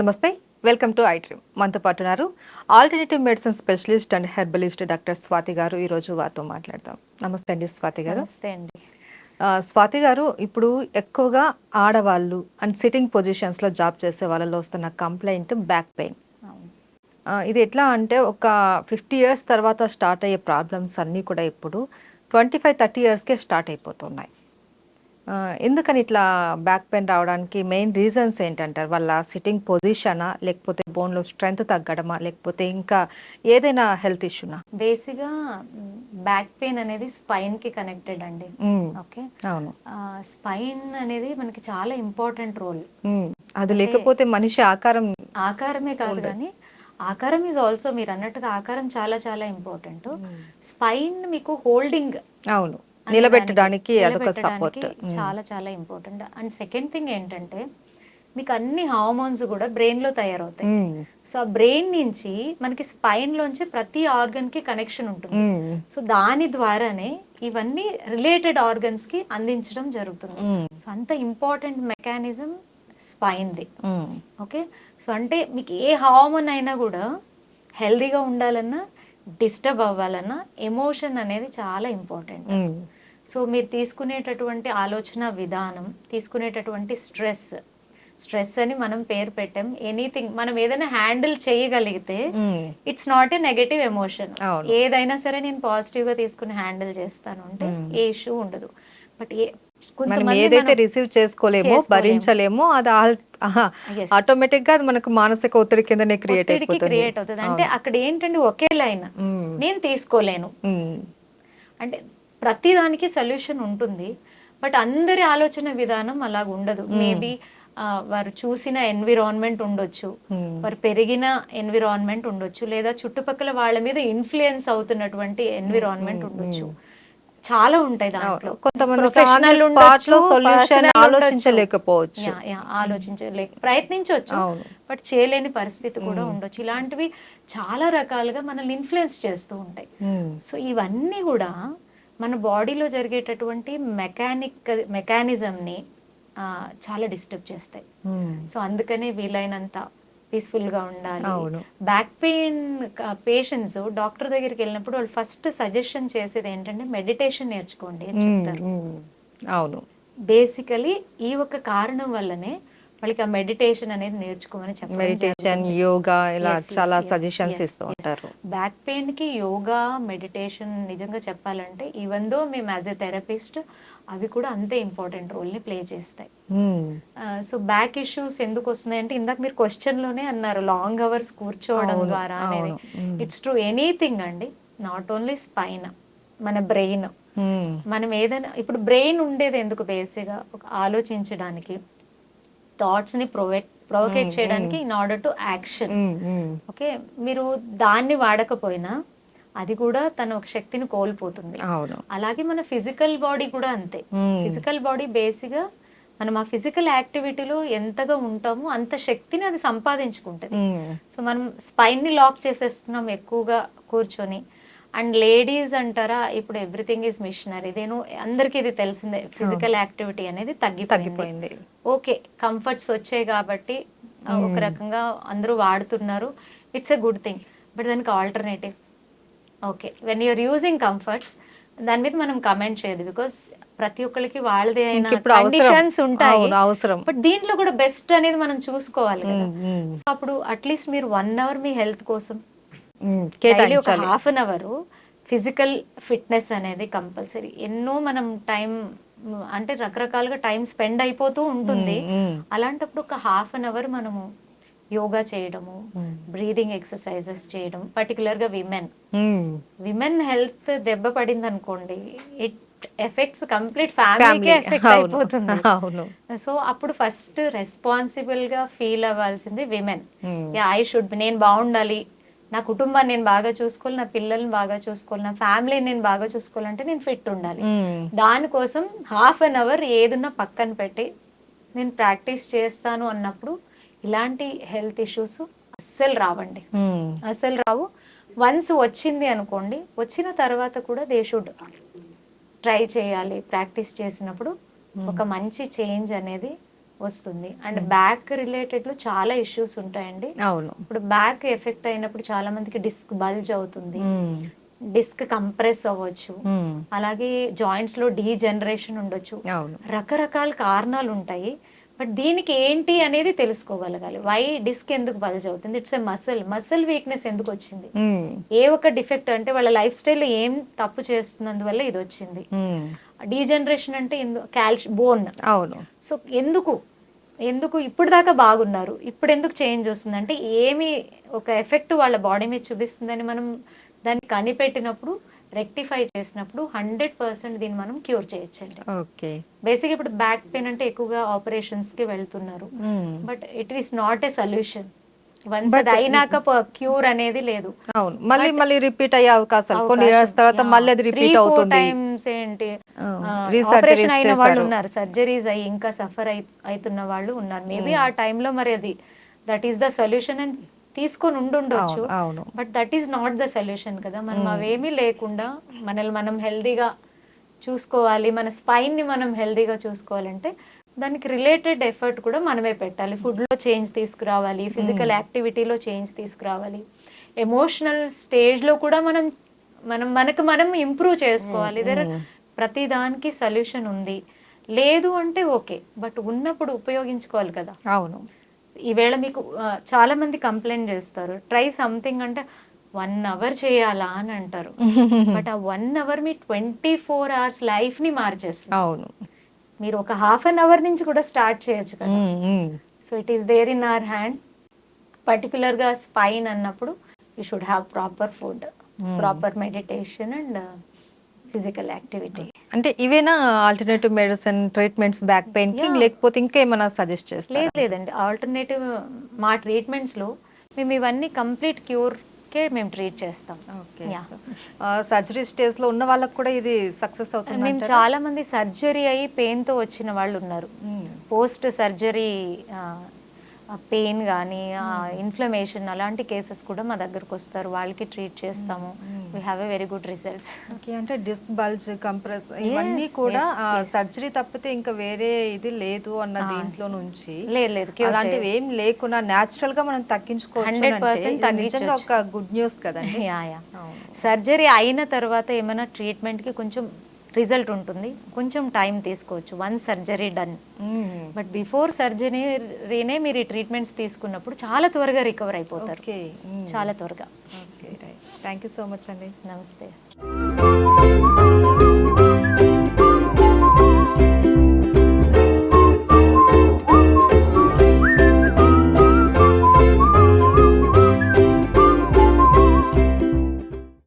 నమస్తే welcome to ఐట్రీమ్ మనతో పాటు ఉన్నారు alternative medicine specialist and herbalist doctor Swathi garu. ఈ రోజు వారితో మాట్లాడదాం. నమస్తే అండి స్వాతి గారు. నమస్తే అండి. స్వాతి గారు ఇప్పుడు ఎక్కువగా ఆడవాళ్ళు అండ్ సిట్టింగ్ పొజిషన్స్లో జాబ్ చేసే వాళ్ళలో వస్తున్న కంప్లైంట్ బ్యాక్ పెయిన్. ఇది ఎట్లా అంటే ఒక ఫిఫ్టీ ఇయర్స్ తర్వాత స్టార్ట్ అయ్యే ప్రాబ్లమ్స్ అన్నీ కూడా ఇప్పుడు ట్వంటీ ఫైవ్ థర్టీ ఇయర్స్కే స్టార్ట్ అయిపోతున్నాయి. ఎందుకని ఇట్లా బ్యాక్ పెయిన్ రావడానికి మెయిన్ రీజన్స్ ఏంటంటారు? వాళ్ళ సిట్టింగ్ పొజిషనా లేకపోతే బోన్లో స్ట్రెంగ్త్ తగ్గడమా? లేకపోతే ఇంకా ఏదైనా హెల్త్ ఇష్యూనా బేసిక్గా బ్యాక్ పెయిన్ అనేది స్పైన్కి కనెక్టెడ్ అండి. ఓకే అవును. స్పైన్ అనేది మనకి చాలా ఇంపార్టెంట్ రోల్ అది లేకపోతే మనిషి ఆకారం ఆకారమే కాదు కానీ ఆకారం ఈజ్ ఆల్సో మీరు అన్నట్టుగా ఆకారం చాలా చాలా ఇంపార్టెంట్ స్పైన్ మీకు హోల్డింగ్ అవును. నిలబెట్టడానికి అదొక సపోర్ట్ చాలా చాలా ఇంపార్టెంట్ అండ్ సెకండ్ థింగ్ ఏంటంటే మీకు అన్ని హార్మోన్స్ కూడా బ్రెయిన్లో తయారవుతాయి. సో ఆ బ్రెయిన్ నుంచి మనకి స్పైన్ లోంచి ప్రతి ఆర్గన్కి కనెక్షన్ ఉంటుంది. సో దాని ద్వారానే ఇవన్నీ రిలేటెడ్ ఆర్గన్స్కి అందించడం జరుగుతుంది. సో అంత ఇంపార్టెంట్ మెకానిజం స్పైన్ది ఓకే సో అంటే మీకు ఏ హార్మోన్ అయినా కూడా హెల్దీగా ఉండాలన్నా డిస్టర్బ్ అవ్వాలన్నా ఎమోషన్ అనేది చాలా ఇంపార్టెంట్ సో మీరు తీసుకునేటటువంటి ఆలోచన విధానం తీసుకునేటటువంటి స్ట్రెస్ స్ట్రెస్ అని మనం పేరు పెట్టాం. ఎనీథింగ్ మనం ఏదైనా హ్యాండిల్ చేయగలిగితే it's not a negative emotion. ఏదైనా సరే నేను పాజిటివ్గా తీసుకుని హ్యాండిల్ చేస్తాను అంటే ఏ ఇష్యూ ఉండదు. బట్ ఏ ఏదైతే రిసీవ్ చేసుకోలేమో. భరించలేమో అది. ఆటోమేటిక్గా మనకు మానసిక ఒత్తిడి కిందనే క్రియేట్ క్రియేట్ అవుతుంది. అంటే అక్కడ ఏంటంటే ఒకే లైన్? నేను తీసుకోలేను. అంటే ప్రతి దానికి సొల్యూషన్ ఉంటుంది. బట్ అందరి ఆలోచన విధానం అలాగ ఉండదు. మేబీ వారు చూసిన ఎన్విరాన్మెంట్ ఉండొచ్చు. Hmm. వారు పెరిగిన ఎన్విరాన్మెంట్ ఉండొచ్చు. లేదా చుట్టుపక్కల వాళ్ళ మీద ఇన్ఫ్లుయెన్స్ అవుతున్నటువంటి ఎన్విరాన్మెంట్ ఉండొచ్చు. చాలా ఉంటాయి దాంట్లో. కొంతమంది. ఆలోచించలేకపోవచ్చు. ఆలోచించలేక ప్రయత్నించవచ్చు. బట్ చేయలేని పరిస్థితి కూడా ఉండొచ్చు. ఇలాంటివి చాలా రకాలుగా మనల్ని ఇన్ఫ్లుయెన్స్ చేస్తూ ఉంటాయి. సో ఇవన్నీ కూడా మన బాడీలో జరిగేటటువంటి మెకానిక్ మెకానిజంని చాలా డిస్టర్బ్ చేస్తాయి. సో అందుకనే వీలైనంత peaceful గా ఉండాలి. బ్యాక్ పెయిన్ పేషెంట్స్ డాక్టర్ దగ్గరికి వెళ్ళినప్పుడు వాళ్ళు ఫస్ట్ సజెషన్ చేసేది ఏంటంటే మెడిటేషన్ నేర్చుకోండి అని చెప్తారు. అవును. బేసికలీ ఈ ఒక్క కారణం వల్లనే వాళ్ళకి ఆ మెడిటేషన్ అనేది నేర్చుకోమని చెప్పడం మెడిటేషన్ యోగా ఇలా చాలా సజెషన్స్ ఇస్తూ. ఉంటారు. బ్యాక్ పెయిన్కి యోగా మెడిటేషన్ నిజంగా చెప్పాలంటే ఈవెన్ దో మేము యాజ్ ఎ థెరపిస్ట్ అవి కూడా అంతే ఇంపార్టెంట్ రోల్ని ప్లే చేస్తాయి. సో బ్యాక్ ఇష్యూస్ ఎందుకు వస్తున్నాయి అంటే ఇందాక మీరు క్వశ్చన్లోనే అన్నారు లాంగ్ అవర్స్ కూర్చోవడం ద్వారా అనేది. ఇట్స్ ట్రూ ఎనీథింగ్ అండి నాట్ ఓన్లీ స్పైన్ మన బ్రెయిన్ ఉమ్, మనం ఏదైనా ఇప్పుడు బ్రెయిన్ ఉండేది ఎందుకు బేసిక్గా ఒక ఆలోచించడానికి. థాట్స్ని ప్రొవెక్ ప్రొవోకేట్ చేయడానికి in order to action okay మీరు దాన్ని వాడకపోయినా అది కూడా తన ఒక శక్తిని కోల్పోతుంది. అలాగే మన ఫిజికల్ బాడీ కూడా అంతే. ఫిజికల్ బాడీ బేసిక్గా మనం ఆ ఫిజికల్ యాక్టివిటీలో ఎంతగా ఉంటామో అంత శక్తిని అది సంపాదించుకుంటుంది. సో మనం spine ని లాక్ చేసేస్తున్నాం ఎక్కువగా కూర్చొని. అండ్ లేడీస్ అంటారా ఇప్పుడు ఎవ్రీథింగ్ ఈజ్ మిషనరీ. ఇదేను అందరికీ ఇది తెలిసిందే ఫిజికల్ యాక్టివిటీ అనేది తగ్గిపోయింది. తగ్గిపోయింది. ఓకే కంఫర్ట్స్ వచ్చాయి కాబట్టి ఒక రకంగా అందరూ వాడుతున్నారు. It's a good thing but దానికి alternative okay when you're using comforts దాని మీద మనం కమెంట్ చేయదు బికాస్ ప్రతి ఒక్కరికి వాళ్ళదే అయిన. కండిషన్స్ ఉంటాయి. అవసరం. బట్ దీంట్లో కూడా బెస్ట్ అనేది మనం చూసుకోవాలి కదా. సో అప్పుడు అట్లీస్ట్ మీరు వన్ అవర్ మీ హెల్త్ కోసం డైలీ ఒక half an hour physical fitness అనేది కంపల్సరీ ఎన్నో మనం టైం అంటే రకరకాలుగా టైం స్పెండ్ అయిపోతూ ఉంటుంది. అలాంటప్పుడు ఒక హాఫ్ అన్ అవర్ మనము యోగా చేయడము బ్రీదింగ్ ఎక్సర్సైజెస్ చేయడం పర్టికులర్గా విమెన్ విమెన్ హెల్త్ దెబ్బ పడింది అనుకోండి ఇట్ ఎఫెక్ట్స్ కంప్లీట్ ఫ్యామిలీ ఫ్యామిలీకి ఎఫెక్ట్ అయిపోతుంది. సో అప్పుడు ఫస్ట్ రెస్పాన్సిబుల్గా ఫీల్ అవ్వాల్సింది విమెన్. ఐ షుడ్ నేను బాగుండాలి నా కుటుంబాన్ని నేను బాగా చూసుకోవాలి నా పిల్లల్ని బాగా చూసుకోవాలి నా ఫ్యామిలీని నేను బాగా చూసుకోవాలంటే నేను ఫిట్ ఉండాలి. దానికోసం హాఫ్ అన్ అవర్ ఏదున్నా పక్కన పెట్టి నేను ప్రాక్టీస్ చేస్తాను అన్నప్పుడు ఇలాంటి హెల్త్ ఇష్యూస్ అస్సలు రావండి. అసలు రావు. వన్స్ వచ్చింది అనుకోండి వచ్చిన తర్వాత కూడా దే షుడ్ ట్రై చేయాలి ప్రాక్టీస్ చేసినప్పుడు. ఒక మంచి చేంజ్ అనేది వస్తుంది. అండ్ బ్యాక్ రిలేటెడ్లో చాలా ఇష్యూస్ ఉంటాయండి. అవును. ఇప్పుడు బ్యాక్ ఎఫెక్ట్ అయినప్పుడు చాలా మందికి డిస్క్ బల్జ్ అవుతుంది. మ్మ్. డిస్క్ కంప్రెస్ అవ్వచ్చు. మ్మ్. అలాగే జాయింట్స్లో డీజనరేషన్ ఉండొచ్చు. అవును. రకరకాల కారణాలు ఉంటాయి బట్ దీనికి ఏంటి అనేది తెలుసుకోగలగాలి. వై డిస్క్ ఎందుకు బల్జ్ అవుతుంది? It's a muscle muscle weakness ఎందుకు వచ్చింది? మ్మ్. ఏ ఒక డిఫెక్ట్ అంటే వాళ్ళ లైఫ్ స్టైల్ ఏం తప్పు చేస్తున్నందువల్ల ఇది వచ్చింది. డీజనరేషన్ అంటే కాల్షియం బోన్ అవును. సో ఎందుకు? ఎందుకు ఇప్పుడు దాకా బాగున్నారు? ఇప్పుడు ఎందుకు చేంజ్ వస్తుంది అంటే ఏమి ఒక ఎఫెక్ట్ వాళ్ళ బాడీ మీద చూపిస్తుందని మనం దాన్ని కనిపెట్టినప్పుడు రెక్టిఫై చేసినప్పుడు హండ్రెడ్ పర్సెంట్ దీన్ని మనం క్యూర్ చేయొచ్చండి. ఓకే. బేసిక్ ఇప్పుడు బ్యాక్ పెయిన్ అంటే ఎక్కువగా ఆపరేషన్స్కి వెళ్తున్నారు. But it is not a solution. Once అది అయినాక క్యూర్ అనేది లేదు. అవును. మళ్ళీ మళ్ళీ రిపీట్ అయ్యే అవకాశాలు. కొన్ని ఇయర్స్ తర్వాత మళ్ళీ అది రిపీట్ అవుతుంది. టైమ్స్ ఏంటి? ఆపరేషన్ అయిన వాళ్ళు. ఉన్నారు. సర్జరీస్ అయ్యి ఇంకా సఫర్ అవుతున్న వాళ్ళు ఉన్నారు. మేబీ ఆ టైంలో మరి అది దట్ ఈస్ ద సొల్యూషన్ అని తీసుకొని ఉండుండొచ్చు. But that is not the solution కదా. మనం అవేమీ లేకుండా మనల్ని మనం హెల్దీగా చూసుకోవాలి మన spine ని మనం హెల్దీగా చూసుకోవాలంటే దానికి రిలేటెడ్ ఎఫర్ట్ కూడా మనమే పెట్టాలి. Food లో చేంజ్ తీసుకురావాలి ఫిజికల్ యాక్టివిటీలో చేంజ్ తీసుకురావాలి. ఎమోషనల్లో కూడా మనం మనం మనకు మనం ఇంప్రూవ్ చేసుకోవాలి. దగ్గర ప్రతి దానికి సొల్యూషన్ ఉంది. లేదు అంటే ఓకే బట్ ఉన్నప్పుడు ఉపయోగించుకోవాలి కదా. అవును. ఈవేళ మీకు ఆ, చాలా మంది కంప్లైంట్ చేస్తారు. ట్రై సంథింగ్ అంటే వన్ అవర్ చేయాలా అని అంటారు. బట్ ఆ వన్ అవర్ మీ ట్వంటీ ఫోర్ అవర్స్ లైఫ్ని మార్చేస్తుంది. అవును. మీరు ఒక హాఫ్ అన్ అవర్ నుంచి కూడా స్టార్ట్ చేయొచ్చు కదా. So it is there in our hand. పర్టికులర్గా స్పైన్ అన్నప్పుడు you should have proper food proper meditation and physical activity. అంటే ఇవేనా ఆల్టర్నేటివ్ మెడిసిన్ ట్రీట్మెంట్స్ బ్యాక్ పెయిన్కి. లేకపోతే ఇంకా ఏమైనా సజెస్ట్ చేస్తారు? లేదు లేదండి. ఆల్టర్నేటివ్ మా ట్రీట్మెంట్స్లో మేము ఇవన్నీ కంప్లీట్ క్యూర్కే మేము ట్రీట్ చేస్తాం. సర్జరీ స్టేజ్లో ఉన్న వాళ్ళకి కూడా ఇది సక్సెస్ అవుతుంది మేము చాలా మంది సర్జరీ అయ్యి పెయిన్తో వచ్చిన వాళ్ళు ఉన్నారు. పోస్ట్ సర్జరీ పెయిన్ కానీ ఇన్ఫ్లమేషన్ అలాంటి కేసెస్ కూడా మా దగ్గరకు వస్తారు. వాళ్ళకి ట్రీట్ చేస్తాము. We have a very good results okay అంటే డిస్క్ బల్జ్ కంప్రెస్ ఇవన్నీ కూడా. సర్జరీ తప్పితే ఇంకా వేరే ఇది లేదు అన్న దీంట్లో నుంచి లేదు లేదు అలాంటివి ఏం లేకుండా నాచురల్గా మనం తగ్గించుకోవచ్చు 100% అంటే ఇది నిజంగా తగ్గించొచ్చు. ఒక గుడ్ న్యూస్ కదండి. సర్జరీ అయిన తర్వాత ఏమైనా ట్రీట్మెంట్కి కొంచెం రిజల్ట్ ఉంటుంది కొంచెం టైం తీసుకోవచ్చు one surgery done. But before సర్జరీనే మీరు ఈ ట్రీట్మెంట్స్ తీసుకున్నప్పుడు చాలా త్వరగా రికవర్ అయిపోతారు మ్మ్. చాలా త్వరగా థ్యాంక్ యూ సో మచ్ అండి. నమస్తే.